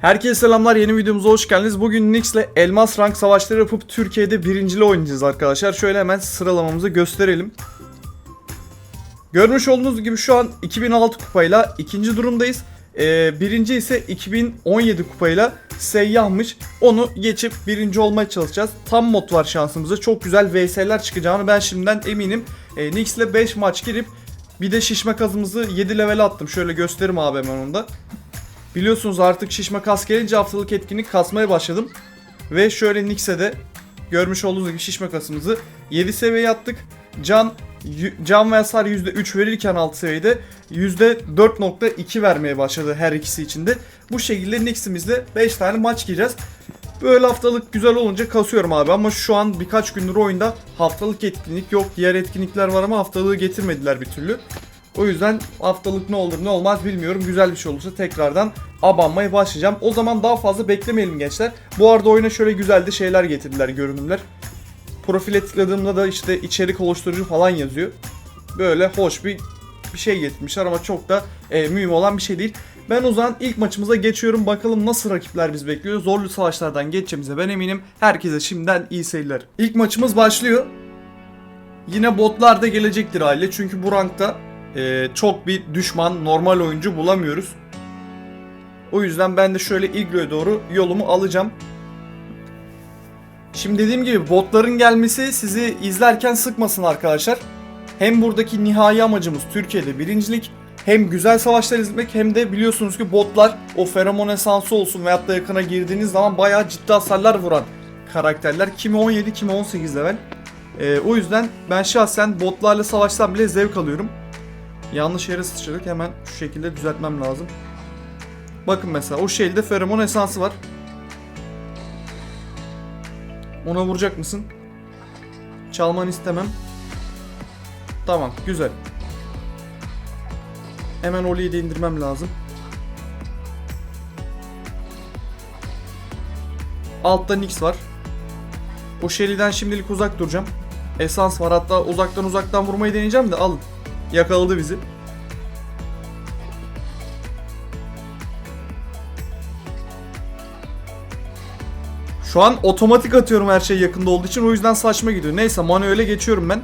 Herkese selamlar yeni videomuza hoş geldiniz. Bugün Nix'le elmas rank savaşları yapıp Türkiye'de birincili oynayacağız arkadaşlar. Şöyle hemen sıralamamızı gösterelim. Görmüş olduğunuz gibi şu an 2006 kupayla ikinci durumdayız. Ee, birinci ise 2017 kupayla seyyahmış. Onu geçip birinci olmaya çalışacağız. Tam mod var şansımıza. Çok güzel VS'ler çıkacağını ben şimdiden eminim. Ee, Nix'le 5 maç girip bir de şişme kazımızı 7 level attım. Şöyle göstereyim abi hemen onu da. Biliyorsunuz artık şişme kas gelince haftalık etkinlik kasmaya başladım. Ve şöyle Nix'e görmüş olduğunuz gibi şişme kasımızı 7 seviyeye attık. Can can ve hasar %3 verirken alt seviyede %4.2 vermeye başladı her ikisi içinde. Bu şekilde Nix'imizde 5 tane maç gireceğiz. Böyle haftalık güzel olunca kasıyorum abi ama şu an birkaç gündür oyunda haftalık etkinlik yok. Diğer etkinlikler var ama haftalığı getirmediler bir türlü. O yüzden haftalık ne olur ne olmaz bilmiyorum. Güzel bir şey olursa tekrardan abanmaya başlayacağım. O zaman daha fazla beklemeyelim gençler. Bu arada oyuna şöyle güzel de şeyler getirdiler görünümler. Profile tıkladığımda da işte içerik oluşturucu falan yazıyor. Böyle hoş bir bir şey getirmişler ama çok da e, mühim olan bir şey değil. Ben o zaman ilk maçımıza geçiyorum. Bakalım nasıl rakipler biz bekliyor. Zorlu savaşlardan geçeceğimize ben eminim. Herkese şimdiden iyi seyirler. İlk maçımız başlıyor. Yine botlar da gelecektir aile. Çünkü bu rankta e, çok bir düşman, normal oyuncu bulamıyoruz. O yüzden ben de şöyle Iglo'ya doğru yolumu alacağım. Şimdi dediğim gibi botların gelmesi sizi izlerken sıkmasın arkadaşlar. Hem buradaki nihai amacımız Türkiye'de birincilik hem güzel savaşlar izlemek hem de biliyorsunuz ki botlar o feromon esansı olsun veyahut da yakına girdiğiniz zaman bayağı ciddi hasarlar vuran karakterler. Kimi 17 kimi 18 level. Ee, o yüzden ben şahsen botlarla savaşsam bile zevk alıyorum. Yanlış yere sıçradık hemen şu şekilde düzeltmem lazım. Bakın mesela o şeyde feromon esansı var. Ona vuracak mısın? Çalman istemem. Tamam güzel. Hemen Oli'yi de indirmem lazım. Altta Nix var. O Shelly'den şimdilik uzak duracağım. Esans var hatta uzaktan uzaktan vurmayı deneyeceğim de alın. Yakaladı bizi. Şu an otomatik atıyorum her şey yakında olduğu için o yüzden saçma gidiyor. Neyse manuele geçiyorum ben.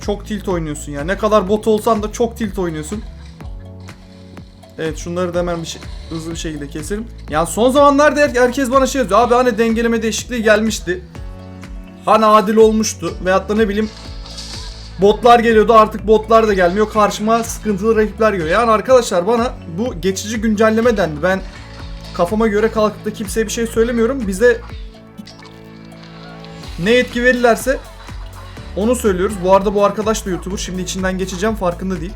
Çok tilt oynuyorsun ya. Ne kadar bot olsan da çok tilt oynuyorsun. Evet şunları da hemen bir şey, hızlı bir şekilde keselim. Yani son zamanlarda her- herkes bana şey yazıyor. Abi hani dengeleme değişikliği gelmişti. Hani adil olmuştu. Veyahut da ne bileyim botlar geliyordu artık botlar da gelmiyor. Karşıma sıkıntılı rakipler geliyor. Yani arkadaşlar bana bu geçici güncelleme dendi. Ben kafama göre kalkıp da kimseye bir şey söylemiyorum. Bize ne etki verirlerse onu söylüyoruz. Bu arada bu arkadaş da YouTuber. Şimdi içinden geçeceğim farkında değil.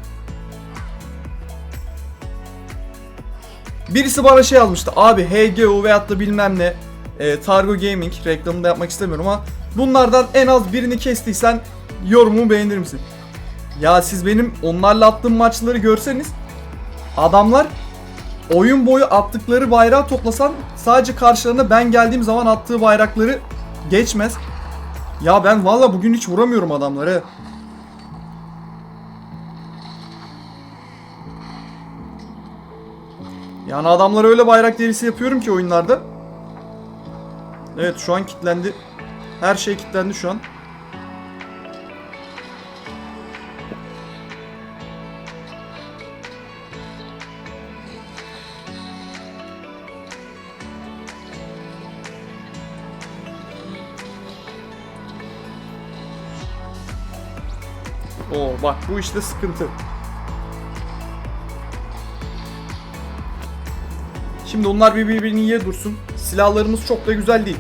Birisi bana şey almıştı. Abi HGO veyahut da bilmem ne e, Targo Gaming reklamını da yapmak istemiyorum ama bunlardan en az birini kestiysen yorumumu beğenir misin? Ya siz benim onlarla attığım maçları görseniz adamlar oyun boyu attıkları bayrağı toplasan sadece karşılarına ben geldiğim zaman attığı bayrakları geçmez. Ya ben valla bugün hiç vuramıyorum adamları. Yani adamlara öyle bayrak delisi yapıyorum ki oyunlarda. Evet şu an kilitlendi. Her şey kilitlendi şu an. Oo bak bu işte sıkıntı. Şimdi onlar bir birbirini yiye dursun. Silahlarımız çok da güzel değil.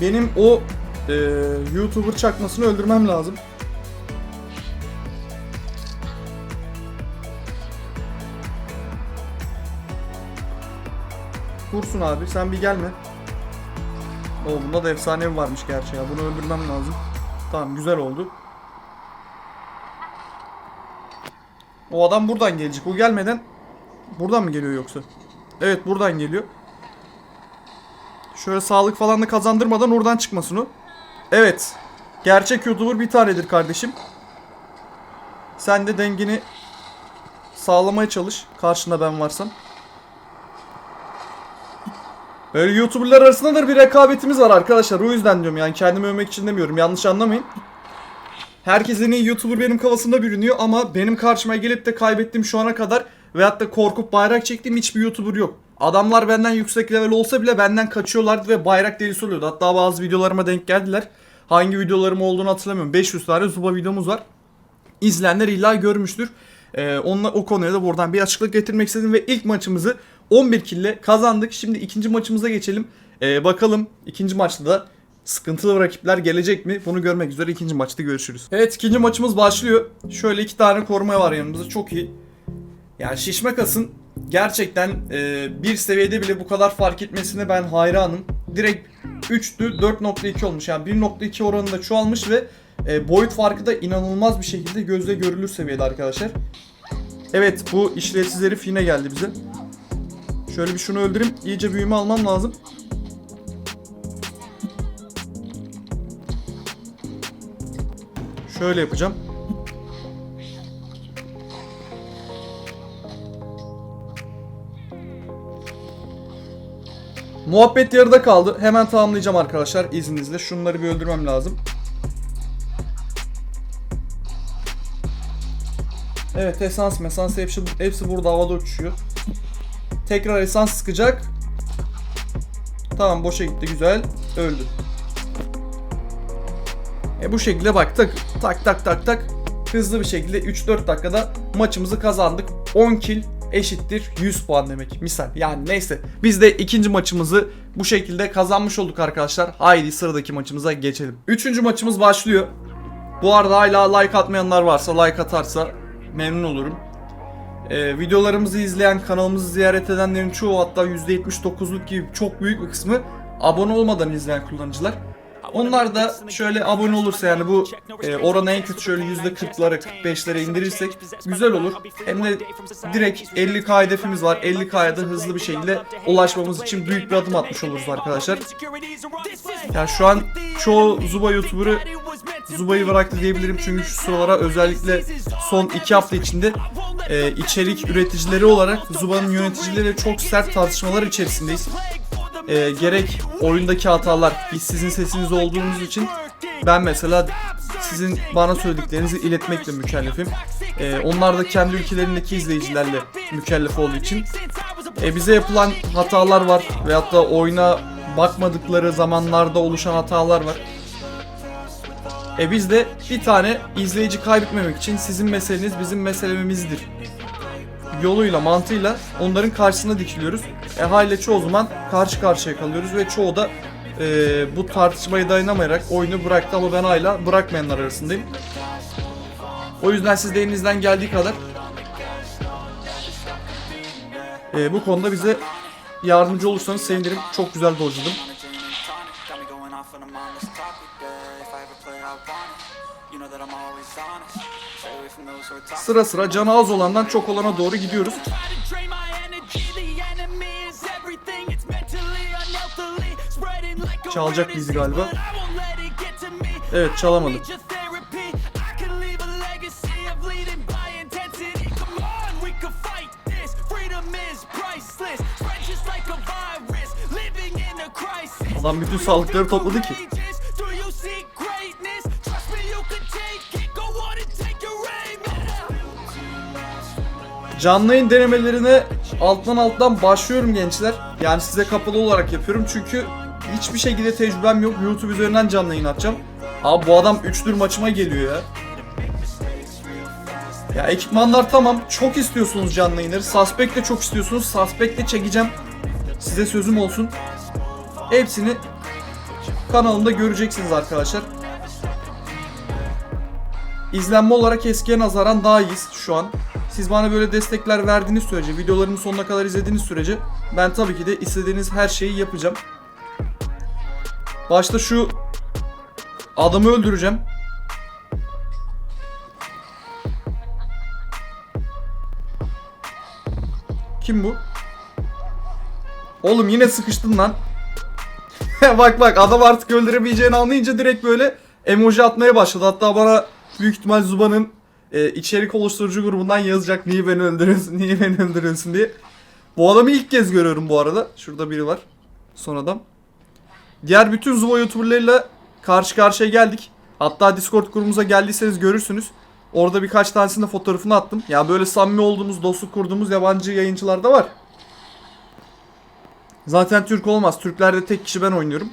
Benim o e, YouTuber çakmasını öldürmem lazım. Kursun abi sen bir gelme. O bunda da efsane varmış gerçi ya. Bunu öldürmem lazım. Tamam güzel oldu. O adam buradan gelecek. O gelmeden buradan mı geliyor yoksa? Evet buradan geliyor. Şöyle sağlık falan da kazandırmadan oradan çıkmasın o. Evet. Gerçek YouTuber bir tanedir kardeşim. Sen de dengeni sağlamaya çalış. Karşında ben varsam. Böyle YouTuber'lar arasında da bir rekabetimiz var arkadaşlar. O yüzden diyorum yani kendimi övmek için demiyorum. Yanlış anlamayın. Herkes YouTuber benim kafasında bürünüyor ama benim karşıma gelip de kaybettiğim şu ana kadar veyahut da korkup bayrak çektiğim hiçbir YouTuber yok. Adamlar benden yüksek level olsa bile benden kaçıyorlardı ve bayrak delisi oluyordu. Hatta bazı videolarıma denk geldiler. Hangi videolarım olduğunu hatırlamıyorum. 500 tane Zuba videomuz var. İzleyenler illa görmüştür. Ee, onunla, o konuya da buradan bir açıklık getirmek istedim ve ilk maçımızı 11 kille kazandık. Şimdi ikinci maçımıza geçelim. Ee, bakalım ikinci maçta da sıkıntılı rakipler gelecek mi? Bunu görmek üzere ikinci maçta görüşürüz. Evet ikinci maçımız başlıyor. Şöyle iki tane koruma var yanımızda çok iyi. Yani şişme kasın gerçekten e, bir seviyede bile bu kadar fark etmesine ben hayranım. Direkt 3'tü 4.2 olmuş yani 1.2 oranında çoğalmış ve e, boyut farkı da inanılmaz bir şekilde gözle görülür seviyede arkadaşlar. Evet bu işlevsiz herif yine geldi bize. Şöyle bir şunu öldüreyim. İyice büyüme almam lazım. Şöyle yapacağım. Muhabbet yarıda kaldı. Hemen tamamlayacağım arkadaşlar izninizle. Şunları bir öldürmem lazım. Evet esans mesans hepsi, hepsi burada havada uçuyor. Tekrar esans sıkacak. Tamam boşa gitti güzel. Öldü. E bu şekilde bak tak tak tak tak tak hızlı bir şekilde 3-4 dakikada maçımızı kazandık. 10 kill eşittir 100 puan demek misal. Yani neyse biz de ikinci maçımızı bu şekilde kazanmış olduk arkadaşlar. Haydi sıradaki maçımıza geçelim. Üçüncü maçımız başlıyor. Bu arada hala like atmayanlar varsa like atarsa memnun olurum. Ee, videolarımızı izleyen, kanalımızı ziyaret edenlerin çoğu hatta %79'luk gibi çok büyük bir kısmı abone olmadan izleyen kullanıcılar. Onlar da şöyle abone olursa yani bu e, oranı en kötü şöyle %40'lara 45'lere indirirsek güzel olur. Hem de direkt 50k hedefimiz var. 50k'ya da hızlı bir şekilde ulaşmamız için büyük bir adım atmış oluruz arkadaşlar. Ya şu an çoğu Zuba YouTuber'ı Zuba'yı bıraktı diyebilirim çünkü şu sıralara özellikle son 2 hafta içinde e, içerik üreticileri olarak Zuba'nın yöneticileriyle çok sert tartışmalar içerisindeyiz. E, gerek oyundaki hatalar, biz sizin sesiniz olduğunuz için ben mesela sizin bana söylediklerinizi iletmekle mükellefim. E, onlar da kendi ülkelerindeki izleyicilerle mükellef olduğu için e, bize yapılan hatalar var veyahut da oyuna bakmadıkları zamanlarda oluşan hatalar var. E biz de bir tane izleyici kaybetmemek için sizin meseleniz bizim meselemizdir. Yoluyla, mantığıyla onların karşısına dikiliyoruz. E haliyle çoğu zaman karşı karşıya kalıyoruz ve çoğu da e, bu tartışmayı dayanamayarak oyunu bıraktı ama ben hala bırakmayanlar arasındayım. O yüzden siz de elinizden geldiği kadar e, bu konuda bize yardımcı olursanız sevinirim. Çok güzel dojladım. Off when I'm on this topic, yeah. If I ever play, I want it. Sıra sıra canı az olandan çok olana doğru gidiyoruz. Try to drain my energy. Adam bütün sağlıkları topladı ki. Canlı yayın denemelerine alttan alttan başlıyorum gençler. Yani size kapalı olarak yapıyorum çünkü hiçbir şekilde tecrübem yok. YouTube üzerinden canlı yayın atacağım. Abi bu adam 3 maçıma geliyor ya. Ya ekipmanlar tamam. Çok istiyorsunuz canlı yayınları. Suspect de çok istiyorsunuz. Suspect de çekeceğim. Size sözüm olsun. Hepsini kanalımda göreceksiniz arkadaşlar. İzlenme olarak eskiye nazaran daha iyiyiz şu an. Siz bana böyle destekler verdiğiniz sürece, videolarımı sonuna kadar izlediğiniz sürece ben tabii ki de istediğiniz her şeyi yapacağım. Başta şu adamı öldüreceğim. Kim bu? Oğlum yine sıkıştın lan. bak bak adam artık öldüremeyeceğini anlayınca direkt böyle emoji atmaya başladı. Hatta bana büyük ihtimal Zuba'nın e, içerik oluşturucu grubundan yazacak niye beni öldürüyorsun, niye beni öldürüyorsun diye. Bu adamı ilk kez görüyorum bu arada. Şurada biri var. Son adam. Diğer bütün Zuva YouTuber'larıyla karşı karşıya geldik. Hatta Discord grubumuza geldiyseniz görürsünüz. Orada birkaç tanesinin de fotoğrafını attım. Ya böyle samimi olduğumuz, dostluk kurduğumuz yabancı yayıncılar da var. Zaten Türk olmaz. Türklerde tek kişi ben oynuyorum.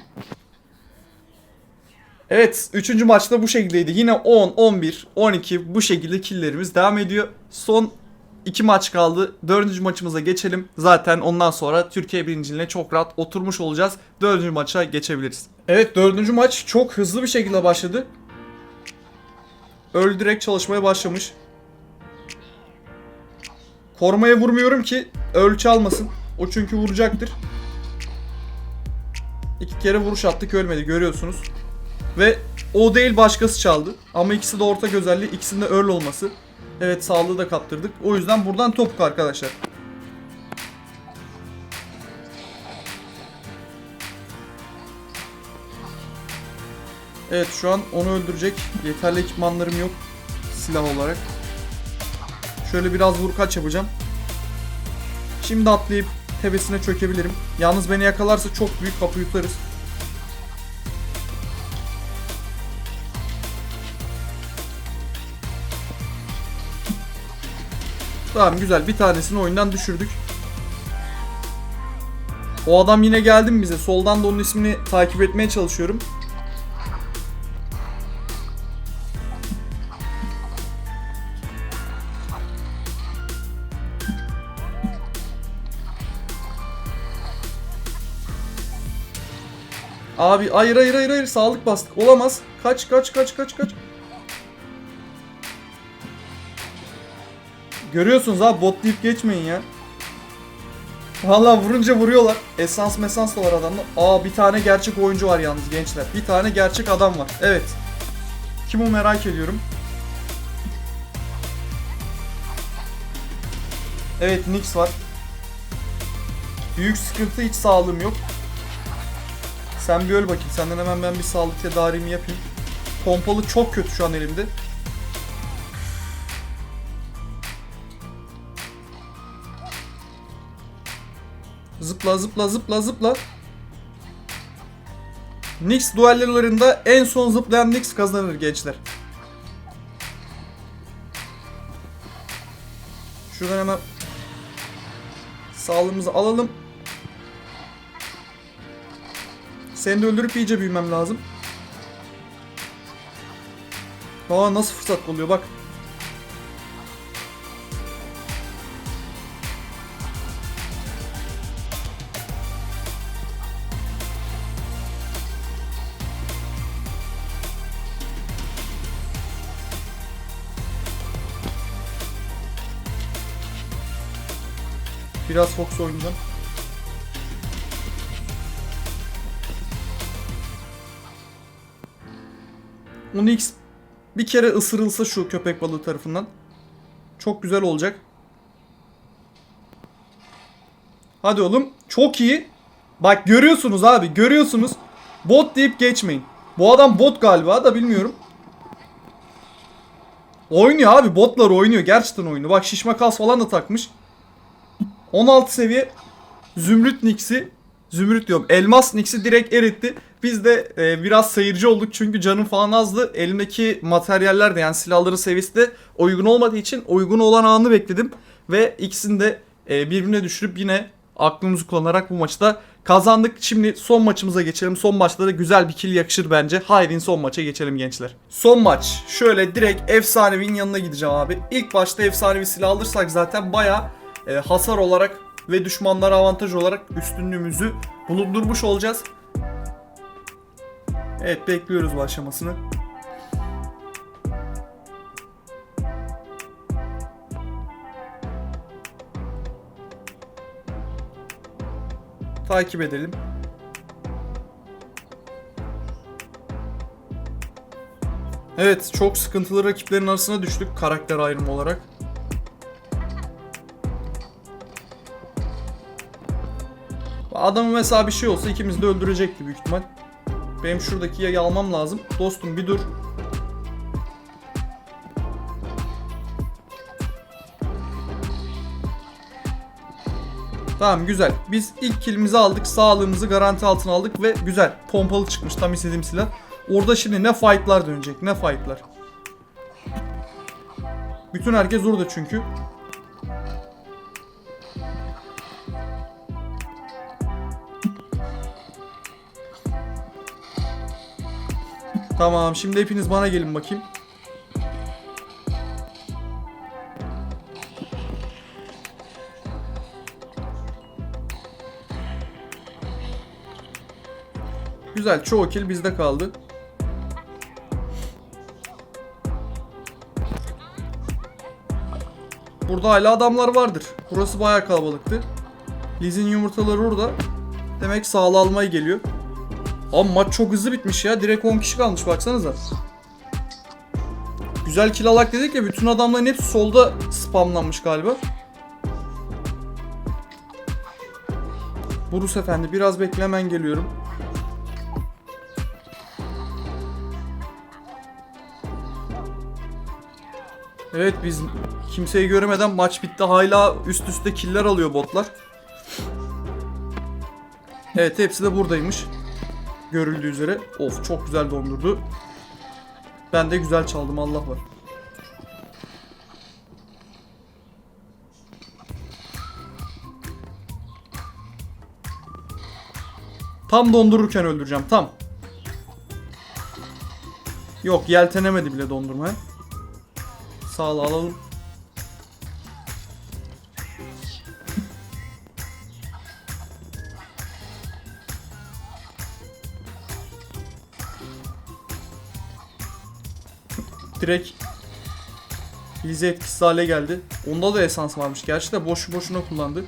Evet, 3. maçta bu şekildeydi. Yine 10, 11, 12 bu şekilde killlerimiz devam ediyor. Son 2 maç kaldı. 4. maçımıza geçelim. Zaten ondan sonra Türkiye birinciliğine çok rahat oturmuş olacağız. 4. maça geçebiliriz. Evet, 4. maç çok hızlı bir şekilde başladı. Öl direkt çalışmaya başlamış. Korumaya vurmuyorum ki öl çalmasın. O çünkü vuracaktır. İki kere vuruş attık ölmedi görüyorsunuz. Ve o değil başkası çaldı. Ama ikisi de ortak özelliği. ikisinde Earl olması. Evet sağlığı da kaptırdık. O yüzden buradan topuk arkadaşlar. Evet şu an onu öldürecek yeterli ekipmanlarım yok silah olarak. Şöyle biraz vur kaç yapacağım. Şimdi atlayıp tepesine çökebilirim. Yalnız beni yakalarsa çok büyük kapı yutarız. Tamam güzel bir tanesini oyundan düşürdük. O adam yine geldi mi bize? Soldan da onun ismini takip etmeye çalışıyorum. Abi hayır hayır hayır hayır sağlık bastık. Olamaz. Kaç kaç kaç kaç kaç. Görüyorsunuz abi bot deyip geçmeyin ya. Vallahi vurunca vuruyorlar. Esans mesans da var adamda. Aa bir tane gerçek oyuncu var yalnız gençler. Bir tane gerçek adam var. Evet. Kim o merak ediyorum. Evet Nix var. Büyük sıkıntı hiç sağlığım yok. Sen bir öl bakayım. Senden hemen ben bir sağlık tedarimi yapayım. Pompalı çok kötü şu an elimde. Zıpla zıpla zıpla zıpla. Nix duellolarında en son zıplayan Nix kazanır gençler. Şuradan hemen sağlığımızı alalım. Seni de öldürüp iyice büyümem lazım. Aa nasıl fırsat oluyor bak. Biraz Fox oynayacağım. Onyx bir kere ısırılsa şu köpek balığı tarafından çok güzel olacak. Hadi oğlum. Çok iyi. Bak görüyorsunuz abi. Görüyorsunuz. Bot deyip geçmeyin. Bu adam bot galiba da bilmiyorum. Oynuyor abi. Botlar oynuyor. Gerçekten oynuyor. Bak şişme kas falan da takmış. 16 seviye Zümrüt Nix'i Zümrüt diyorum. Elmas Nix'i direkt eritti. Biz de e, biraz seyirci olduk çünkü canım falan azdı. Elimdeki materyaller de yani silahların seviyesi de uygun olmadığı için uygun olan anı bekledim. Ve ikisini de e, birbirine düşürüp yine aklımızı kullanarak bu maçı da kazandık. Şimdi son maçımıza geçelim. Son maçta da güzel bir kill yakışır bence. Haydi son maça geçelim gençler. Son maç. Şöyle direkt efsanevinin yanına gideceğim abi. İlk başta efsanevi silah alırsak zaten baya hasar olarak ve düşmanlara avantaj olarak üstünlüğümüzü bulundurmuş olacağız. Evet bekliyoruz başlamasını. Takip edelim. Evet çok sıkıntılı rakiplerin arasına düştük karakter ayrımı olarak. Adamı mesela bir şey olsa ikimiz de öldürecekti büyük ihtimal. Benim şuradaki yayı almam lazım. Dostum bir dur. Tamam güzel. Biz ilk kilimizi aldık. Sağlığımızı garanti altına aldık ve güzel. Pompalı çıkmış tam istediğim silah. Orada şimdi ne fightlar dönecek ne fightlar. Bütün herkes orada çünkü. Tamam şimdi hepiniz bana gelin bakayım. Güzel çoğu kill bizde kaldı. Burada hala adamlar vardır. Burası bayağı kalabalıktı. Liz'in yumurtaları orada. Demek sağlı almaya geliyor. Abi maç çok hızlı bitmiş ya. Direkt 10 kişi kalmış baksanıza. Güzel kill alak dedik ya bütün adamların hepsi solda spamlanmış galiba. Burus efendi biraz bekle hemen geliyorum. Evet biz kimseyi göremeden maç bitti. Hala üst üste killer alıyor botlar. Evet hepsi de buradaymış. Görüldüğü üzere. Of çok güzel dondurdu. Ben de güzel çaldım Allah var. Tam dondururken öldüreceğim tam. Yok yeltenemedi bile dondurmaya. Sağ ol alalım. Direkt Lize etkisiz hale geldi. Onda da esans varmış. Gerçi de boşu boşuna kullandı.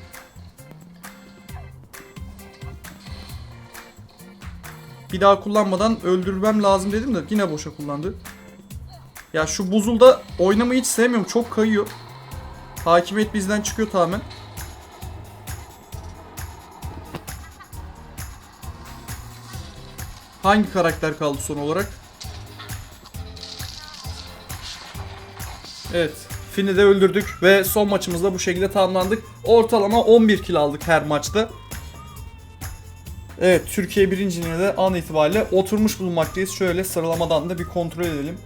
Bir daha kullanmadan öldürmem lazım dedim de yine boşa kullandı. Ya şu buzulda oynamayı hiç sevmiyorum. Çok kayıyor. Hakimiyet bizden çıkıyor tamamen. Hangi karakter kaldı son olarak? Evet. Finn'i de öldürdük ve son maçımızda bu şekilde tamamlandık. Ortalama 11 kill aldık her maçta. Evet, Türkiye birinciliğine de an itibariyle oturmuş bulunmaktayız. Şöyle sıralamadan da bir kontrol edelim.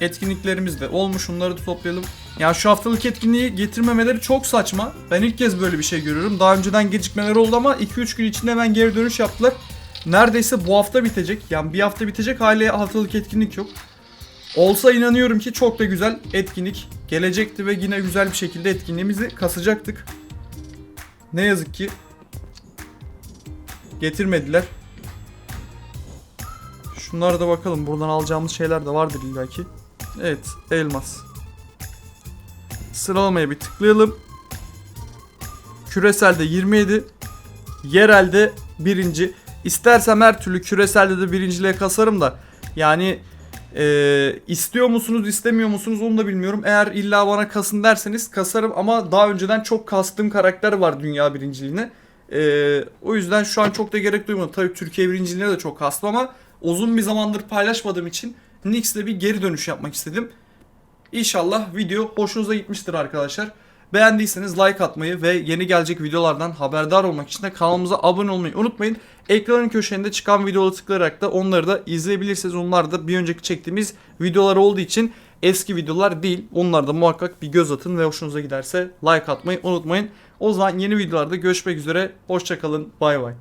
Etkinliklerimiz de olmuş. Onları da toplayalım. Ya şu haftalık etkinliği getirmemeleri çok saçma. Ben ilk kez böyle bir şey görüyorum. Daha önceden gecikmeler oldu ama 2-3 gün içinde hemen geri dönüş yaptılar. Neredeyse bu hafta bitecek. Yani bir hafta bitecek hala haftalık etkinlik yok. Olsa inanıyorum ki çok da güzel etkinlik gelecekti ve yine güzel bir şekilde etkinliğimizi kasacaktık. Ne yazık ki getirmediler. Şunlara da bakalım. Buradan alacağımız şeyler de vardır illaki. Evet, elmas. Sıralamaya bir tıklayalım. Küreselde 27, yerelde birinci. İstersem her türlü küreselde de birinciliğe kasarım da yani ee, istiyor musunuz istemiyor musunuz onu da bilmiyorum. Eğer illa bana kasın derseniz kasarım ama daha önceden çok kastığım karakter var dünya birinciliğine. Ee, o yüzden şu an çok da gerek duymadım. Tabii Türkiye birinciliğine de çok kastım ama uzun bir zamandır paylaşmadığım için Nix'le bir geri dönüş yapmak istedim. İnşallah video hoşunuza gitmiştir arkadaşlar. Beğendiyseniz like atmayı ve yeni gelecek videolardan haberdar olmak için de kanalımıza abone olmayı unutmayın. Ekranın köşesinde çıkan videoları tıklayarak da onları da izleyebilirsiniz. Onlar da bir önceki çektiğimiz videolar olduğu için eski videolar değil. Onlarda muhakkak bir göz atın ve hoşunuza giderse like atmayı unutmayın. O zaman yeni videolarda görüşmek üzere. Hoşçakalın. Bay bay.